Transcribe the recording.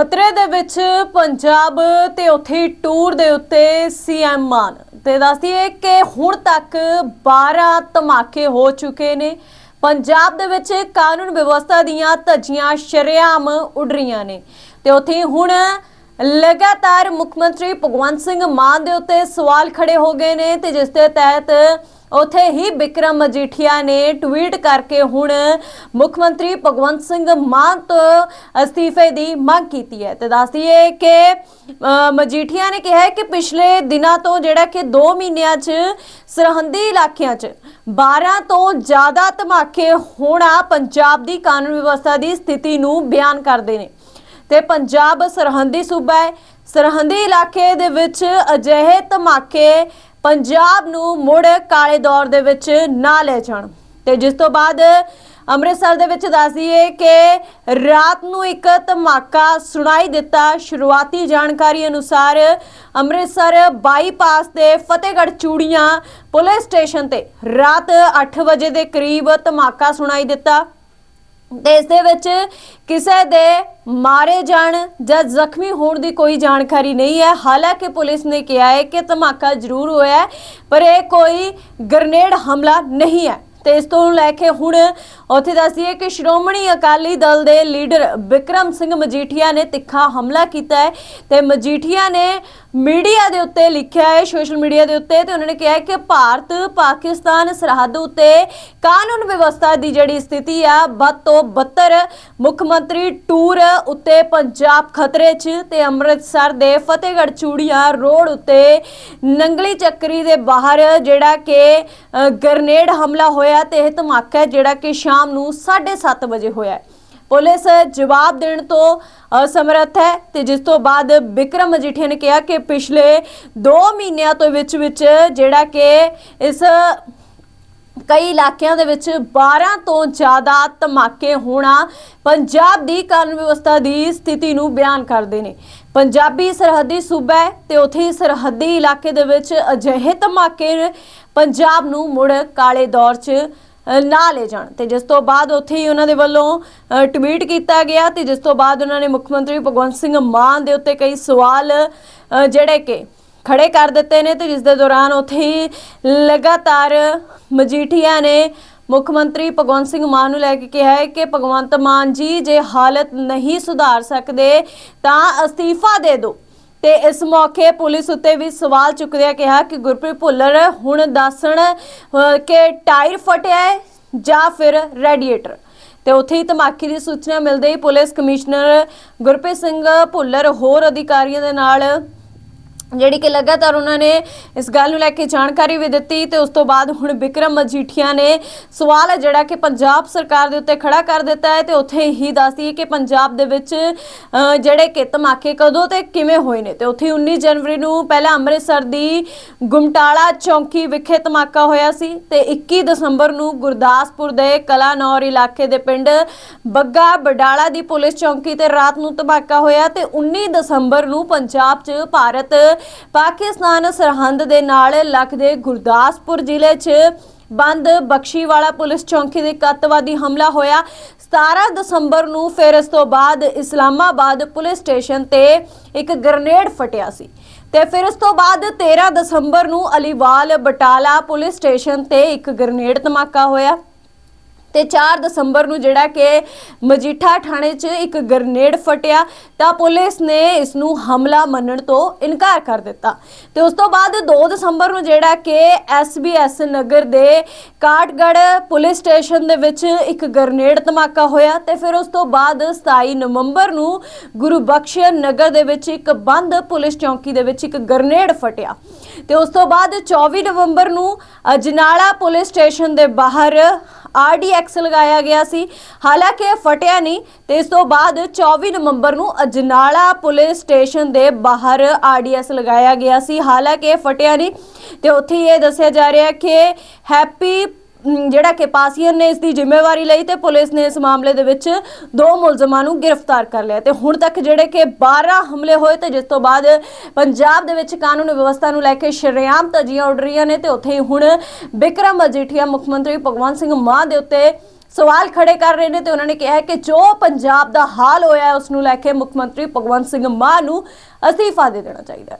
ਖਤਰੇ ਦੇ ਵਿੱਚ ਪੰਜਾਬ ਤੇ ਉੱਥੇ ਟੂਰ ਦੇ ਉੱਤੇ ਸੀਐਮ ਮਾਨ। ਤੇ ਦੱਸਦੀਏ ਕਿ ਹੁਣ ਤੱਕ 12 ਧਮਾਕੇ ਹੋ ਚੁੱਕੇ ਨੇ। ਪੰਜਾਬ ਦੇ ਵਿੱਚ ਕਾਨੂੰਨ ਵਿਵਸਥਾ ਦੀਆਂ ਧੱਜੀਆਂ ਸ਼ਰੇਆਮ ਉੱਡ ਰਹੀਆਂ ਨੇ। ਤੇ ਉੱਥੇ ਹੁਣ ਲਗਾਤਾਰ ਮੁੱਖ ਮੰਤਰੀ ਭਗਵੰਤ ਸਿੰਘ ਮਾਨ ਦੇ ਉੱਤੇ ਸਵਾਲ ਖੜੇ ਹੋ ਗਏ ਨੇ ਤੇ ਜਿਸ ਦੇ ਤਹਿਤ ਉੱਥੇ ਹੀ ਬਿਕਰਮ ਮਜੀਠੀਆ ਨੇ ਟਵੀਟ ਕਰਕੇ ਹੁਣ ਮੁੱਖ ਮੰਤਰੀ ਭਗਵੰਤ ਸਿੰਘ ਮਾਨ ਤੋਂ ਅਸਤੀਫੇ ਦੀ ਮੰਗ ਕੀਤੀ ਹੈ। ਤੇ ਦੱਸਦੀਏ ਕਿ ਮਜੀਠੀਆ ਨੇ ਕਿਹਾ ਕਿ ਪਿਛਲੇ ਦਿਨਾਂ ਤੋਂ ਜਿਹੜਾ ਕਿ 2 ਮਹੀਨਿਆਂ 'ਚ ਸਰਹੰਦੀ ਇਲਾਕਿਆਂ 'ਚ 12 ਤੋਂ ਜ਼ਿਆਦਾ ਧਮਾਕੇ ਹੋਣਾ ਪੰਜਾਬ ਦੀ ਕਾਨੂੰਨ ਵਿਵਸਥਾ ਦੀ ਸਥਿਤੀ ਨੂੰ ਬਿਆਨ ਕਰਦੇ ਨੇ। ਤੇ ਪੰਜਾਬ ਸਰਹੰਦੀ ਸੂਬਾ ਹੈ। ਸਰਹੰਦੀ ਇਲਾਕੇ ਦੇ ਵਿੱਚ ਅਜਿਹੇ ਧਮਾਕੇ ਪੰਜਾਬ ਨੂੰ ਮੁੜ ਕਾਲੇ ਦੌਰ ਦੇ ਵਿੱਚ ਨਾ ਲੈ ਜਾਣ। ਤੇ ਜਿਸ ਤੋਂ ਬਾਅਦ ਅੰਮ੍ਰਿਤਸਰ ਦੇ ਵਿੱਚ ਦੱਸਦੀਏ ਕਿ ਰਾਤ ਨੂੰ ਇੱਕ ਧਮਾਕਾ ਸੁਣਾਈ ਦਿੱਤਾ। ਸ਼ੁਰੂਆਤੀ ਜਾਣਕਾਰੀ ਅਨੁਸਾਰ ਅੰਮ੍ਰਿਤਸਰ ਬਾਈਪਾਸ ਦੇ ਫਤਿਹਗੜ੍ਹ ਚੂੜੀਆਂ ਪੁਲਿਸ ਸਟੇਸ਼ਨ ਤੇ ਰਾਤ 8 ਵਜੇ ਦੇ ਕਰੀਬ ਧਮਾਕਾ ਸੁਣਾਈ ਦਿੱਤਾ। ਇਸ ਦੇ ਵਿੱਚ ਕਿਸੇ ਦੇ ਮਾਰੇ ਜਾਣ ਜਾਂ ਜ਼ਖਮੀ ਹੋਣ ਦੀ ਕੋਈ ਜਾਣਕਾਰੀ ਨਹੀਂ ਹੈ। ਹਾਲਾਂਕਿ ਪੁਲਿਸ ਨੇ ਕਿਹਾ ਹੈ ਕਿ ਧਮਾਕਾ ਜ਼ਰੂਰ ਹੋਇਆ ਹੈ, ਪਰ ਇਹ ਕੋਈ ਗ੍ਰਨੇਡ ਹਮਲਾ ਨਹੀਂ ਹੈ। ਤੇ ਇਸ ਤੋਂ ਲੈ ਕੇ ਹੁਣ ਉੱਥੇ ਦੱਸੀਏ ਕਿ ਸ਼੍ਰੋਮਣੀ ਅਕਾਲੀ ਦਲ ਦੇ ਲੀਡਰ ਵਿਕਰਮ ਸਿੰਘ ਮਜੀਠੀਆ ਨੇ ਤਿੱਖਾ ਹਮਲਾ ਕੀਤਾ ਹੈ ਤੇ ਮਜੀਠੀਆ ਨੇ ਮੀਡੀਆ ਦੇ ਉੱਤੇ ਲਿਖਿਆ ਹੈ ਸੋਸ਼ਲ ਮੀਡੀਆ ਦੇ ਉੱਤੇ ਤੇ ਉਹਨਾਂ ਨੇ ਕਿਹਾ ਹੈ ਕਿ ਭਾਰਤ ਪਾਕਿਸਤਾਨ ਸਰਹੱਦ ਉੱਤੇ ਕਾਨੂੰਨ ਵਿਵਸਥਾ ਦੀ ਜਿਹੜੀ ਸਥਿਤੀ ਆ ਵੱਧ ਤੋਂ ਬੱਤਰ ਮੁੱਖ ਮੰਤਰੀ ਟੂਰ ਉੱਤੇ ਪੰਜਾਬ ਖਤਰੇ 'ਚ ਤੇ ਅੰਮ੍ਰਿਤਸਰ ਦੇ ਫਤਿਹਗੜ੍ਹ ਚੂੜੀਆਂ ਰੋਡ ਉੱਤੇ ਨੰਗਲੀ ਚੱਕਰੀ ਦੇ ਬਾਹਰ ਜਿਹੜਾ ਕਿ ਅ, ਗ੍ਰਨੇਡ ਹਮਲਾ ਹੋਇਆ ਤੇ ਇਹ ਧਮਾਕਾ ਜਿਹੜਾ ਕਿ ਸ਼ਾਮ ਨੂੰ 7:30 ਵਜੇ ਹੋਇਆ ਪੁਲਿਸ ਜਵਾਬ ਦੇਣ ਤੋਂ ਅਸਮਰੱਥ ਹੈ ਤੇ ਜਿਸ ਤੋਂ ਬਾਅਦ ਵਿਕਰਮ ਮਜੀਠੀਆ ਨੇ ਕਿਹਾ ਕਿ ਪਿਛਲੇ 2 ਮਹੀਨਿਆਂ ਤੋਂ ਵਿੱਚ ਵਿੱਚ ਜਿਹੜਾ ਕਿ ਇਸ ਕਈ ਇਲਾਕਿਆਂ ਦੇ ਵਿੱਚ 12 ਤੋਂ ਜ਼ਿਆਦਾ ਧਮਾਕੇ ਹੋਣਾ ਪੰਜਾਬ ਦੀ ਕਾਨੂੰਨ ਵਿਵਸਥਾ ਦੀ ਸਥਿਤੀ ਨੂੰ ਬਿਆਨ ਕਰਦੇ ਨੇ। ਪੰਜਾਬੀ ਸਰਹੱਦੀ ਸੂਬਾ ਹੈ ਤੇ ਉੱਥੇ ਸਰਹੱਦੀ ਇਲਾਕੇ ਦੇ ਵਿੱਚ ਅਜਿਹੇ ਧਮਾਕੇ ਪੰਜਾਬ ਨੂੰ ਮੁੜ ਕਾਲੇ ਦੌਰ 'ਚ ਨਾ ਲੈ ਜਾਣ। ਤੇ ਜਿਸ ਤੋਂ ਬਾਅਦ ਉੱਥੇ ਹੀ ਉਹਨਾਂ ਦੇ ਵੱਲੋਂ ਟਵੀਟ ਕੀਤਾ ਗਿਆ ਤੇ ਜਿਸ ਤੋਂ ਬਾਅਦ ਉਹਨਾਂ ਨੇ ਮੁੱਖ ਮੰਤਰੀ ਭਗਵੰਤ ਸਿੰਘ ਮਾਨ ਦੇ ਉੱਤੇ ਕਈ ਸਵਾਲ ਜਿਹੜੇ ਕਿ ਖੜੇ ਕਰ ਦਿੱਤੇ ਨੇ ਤੇ ਜਿਸ ਦੇ ਦੌਰਾਨ ਉੱਥੇ ਹੀ ਲਗਾਤਾਰ ਮਜੀਠੀਆ ਨੇ ਮੁੱਖ ਮੰਤਰੀ ਭਗਵੰਤ ਸਿੰਘ ਮਾਨ ਨੂੰ ਲੈ ਕੇ ਕਿਹਾ ਹੈ ਕਿ ਭਗਵੰਤ ਮਾਨ ਜੀ, ਜੇ ਹਾਲਤ ਨਹੀਂ ਸੁਧਾਰ ਸਕਦੇ, ਤਾਂ ਅਸਤੀਫਾ ਦੇ ਦਿਓ। ਤੇ ਇਸ ਮੌਕੇ ਪੁਲਿਸ ਉੱਤੇ ਵੀ ਸਵਾਲ ਚੁੱਕਦਿਆਂ ਕਿਹਾ ਕਿ ਗੁਰਪ੍ਰੀਤ ਭੁੱਲਰ ਹੁਣ ਦੱਸਣ ਕਿ ਟਾਇਰ ਫਟਿਆ ਹੈ ਜਾਂ ਫਿਰ ਰੈਡੀਏਟਰ। ਤੇ ਉੱਥੇ ਹੀ ਧਮਾਕੇ ਦੀ ਸੂਚਨਾ ਮਿਲਦੇ ਹੀ ਪੁਲਿਸ ਕਮਿਸ਼ਨਰ ਗੁਰਪ੍ਰੀਤ ਸਿੰਘ ਭੁੱਲਰ ਹੋਰ ਅਧਿਕਾਰੀਆਂ ਦੇ ਨਾਲ ਜਿਹੜੀ ਕਿ ਲਗਾਤਾਰ ਉਹਨਾਂ ਨੇ ਇਸ ਗੱਲ ਨੂੰ ਲੈ ਕੇ ਜਾਣਕਾਰੀ ਵੀ ਦਿੱਤੀ ਤੇ ਉਸ ਤੋਂ ਬਾਅਦ ਹੁਣ ਵਿਕਰਮ ਮਜੀਠੀਆ ਨੇ ਸਵਾਲ ਹੈ ਜਿਹੜਾ ਕਿ ਪੰਜਾਬ ਸਰਕਾਰ ਦੇ ਉੱਤੇ ਖੜਾ ਕਰ ਦਿੱਤਾ ਹੈ ਤੇ ਉੱਥੇ ਹੀ ਦੱਸਦੀ ਹੈ ਕਿ ਪੰਜਾਬ ਦੇ ਵਿੱਚ ਜਿਹੜੇ ਕਿ ਧਮਾਕੇ ਕਦੋਂ ਤੇ ਕਿਵੇਂ ਹੋਏ ਨੇ? ਤੇ ਉੱਥੇ 19 ਜਨਵਰੀ ਨੂੰ ਪਹਿਲਾਂ ਅੰਮ੍ਰਿਤਸਰ ਦੀ ਗੁਮਟਾਲਾ ਚੌਂਕੀ ਵਿਖੇ ਧਮਾਕਾ ਹੋਇਆ ਸੀ ਤੇ 21 ਦਸੰਬਰ ਨੂੰ ਗੁਰਦਾਸਪੁਰ ਦੇ ਕਲਾਨੌਰ ਇਲਾਕੇ ਦੇ ਪਿੰਡ ਬੱਗਾ ਬਡਾਲਾ ਦੀ ਪੁਲਿਸ ਚੌਂਕੀ ਤੇ ਰਾਤ ਨੂੰ ਧਮਾਕਾ ਹੋਇਆ ਤੇ 19 ਦਸੰਬਰ ਨੂੰ ਪੰਜਾਬ 'ਚ ਭਾਰਤ ਪਾਕਿਸਤਾਨ ਸਰਹੰਦ ਦੇ ਨਾਲ ਲੱਗਦੇ ਗੁਰਦਾਸਪੁਰ ਜ਼ਿਲ੍ਹੇ 'ਚ ਬੰਦ ਬਖਸ਼ੀਵਾਲਾ ਪੁਲਿਸ ਚੌਂਕੀ ਦੇ ਕੱਤਵਾਦੀ ਹਮਲਾ ਹੋਇਆ। 17 ਦਸੰਬਰ ਨੂੰ ਫਿਰ ਇਸ ਤੋਂ ਬਾਅਦ ਇਸਲਾਮਾਬਾਦ ਪੁਲਿਸ ਸਟੇਸ਼ਨ ਤੇ ਇੱਕ ਗ੍ਰਨੇਡ ਫਟਿਆ ਸੀ। ਤੇ ਫਿਰ ਇਸ ਤੋਂ ਬਾਅਦ 13 ਦਸੰਬਰ ਨੂੰ ਅਲੀਵਾਲ ਬਟਾਲਾ ਪੁਲਿਸ ਸਟੇਸ਼ਨ ਤੇ ਇੱਕ ਗ੍ਰਨੇਡ ਧਮਾਕਾ ਹੋਇਆ। ਤੇ 4 ਦਸੰਬਰ ਨੂੰ ਜਿਹੜਾ ਕਿ ਮਜੀਠਾ ਥਾਣੇ 'ਚ ਇੱਕ ਗਰਨੇਡ ਫਟਿਆ, ਤਾਂ ਪੁਲਿਸ ਨੇ ਇਸ ਨੂੰ ਹਮਲਾ ਮੰਨਣ ਤੋਂ ਇਨਕਾਰ ਕਰ ਦਿੱਤਾ। ਤੇ ਉਸ ਤੋਂ ਬਾਅਦ 2 ਦਸੰਬਰ ਨੂੰ ਜਿਹੜਾ ਕਿ ਐਸਬੀਐਸ ਨਗਰ ਦੇ ਕਾਟਗੜ ਪੁਲਿਸ ਸਟੇਸ਼ਨ ਦੇ ਵਿੱਚ ਇੱਕ ਗਰਨੇਡ ਧਮਾਕਾ ਹੋਇਆ ਤੇ ਫਿਰ ਉਸ ਤੋਂ ਬਾਅਦ 27 ਨਵੰਬਰ ਨੂੰ ਗੁਰੂ ਬਖਸ਼ ਨਗਰ ਦੇ ਵਿੱਚ ਇੱਕ ਬੰਦ ਪੁਲਿਸ ਚੌਂਕੀ ਦੇ ਵਿੱਚ ਇੱਕ ਗਰਨੇਡ ਫਟਿਆ। ਤੇ ਉਸ ਤੋਂ ਬਾਅਦ 24 ਨਵੰਬਰ ਨੂੰ ਅਜਨਾਲਾ ਪੁਲਿਸ ਸਟੇਸ਼ਨ ਦੇ ਬਾਹਰ ਆਰਡੀਐਕਸ ਲਗਾਇਆ ਗਿਆ ਸੀ। ਹਾਲਾਂਕਿ ਇਹ ਫਟਿਆ ਨਹੀਂ, ਤੇ ਇਸ ਤੋਂ ਬਾਅਦ 24 ਨਵੰਬਰ ਨੂੰ ਅਜਨਾਲਾ ਪੁਲਿਸ ਸਟੇਸ਼ਨ ਦੇ ਬਾਹਰ ਆਰਡੀਐਕਸ ਲਗਾਇਆ ਗਿਆ ਸੀ। ਹਾਲਾਂਕਿ ਇਹ ਫਟਿਆ ਨਹੀਂ, ਤੇ ਉੱਥੇ ਇਹ ਦੱਸਿਆ ਜਾ ਰਿਹਾ ਕਿ ਹੈਪੀ ਜਿਹੜਾ ਕਿ ਪਾਸੀਅਨ ਨੇ ਇਸ ਦੀ ਜ਼ਿੰਮੇਵਾਰੀ ਲਈ ਤੇ ਪੁਲਿਸ ਨੇ ਇਸ ਮਾਮਲੇ ਦੇ ਵਿੱਚ ਦੋ ਮੁਲਜ਼ਮਾਂ ਨੂੰ ਗ੍ਰਿਫਤਾਰ ਕਰ ਲਿਆ ਤੇ ਹੁਣ ਤੱਕ ਜਿਹੜੇ ਕਿ 12 ਹਮਲੇ ਹੋਏ ਤੇ ਜਿਸ ਤੋਂ ਬਾਅਦ ਪੰਜਾਬ ਦੇ ਵਿੱਚ ਕਾਨੂੰਨ ਵਿਵਸਥਾ ਨੂੰ ਲੈ ਕੇ ਸ਼ਰੇਆਮ ਧੱਜੀਆਂ ਉੱਡ ਰਹੀਆਂ ਨੇ ਤੇ ਉੱਥੇ ਹੀ ਹੁਣ ਬਿਕਰਮ ਅਜੀਠੀਆ ਮੁੱਖ ਮੰਤਰੀ ਭਗਵੰਤ ਸਿੰਘ ਮਾਨ ਦੇ ਉੱਤੇ ਸਵਾਲ ਖੜੇ ਕਰ ਰਹੇ ਨੇ ਤੇ ਉਹਨਾਂ ਨੇ ਕਿਹਾ ਕਿ ਜੋ ਪੰਜਾਬ ਦਾ ਹਾਲ ਹੋਇਆ ਹੈ, ਉਸ ਨੂੰ ਲੈ ਕੇ ਮੁੱਖ ਮੰਤਰੀ ਭਗਵੰਤ ਸਿੰਘ ਮਾਨ ਨੂੰ ਅਸਤੀਫਾ ਦੇ ਦੇਣਾ ਚਾਹੀਦਾ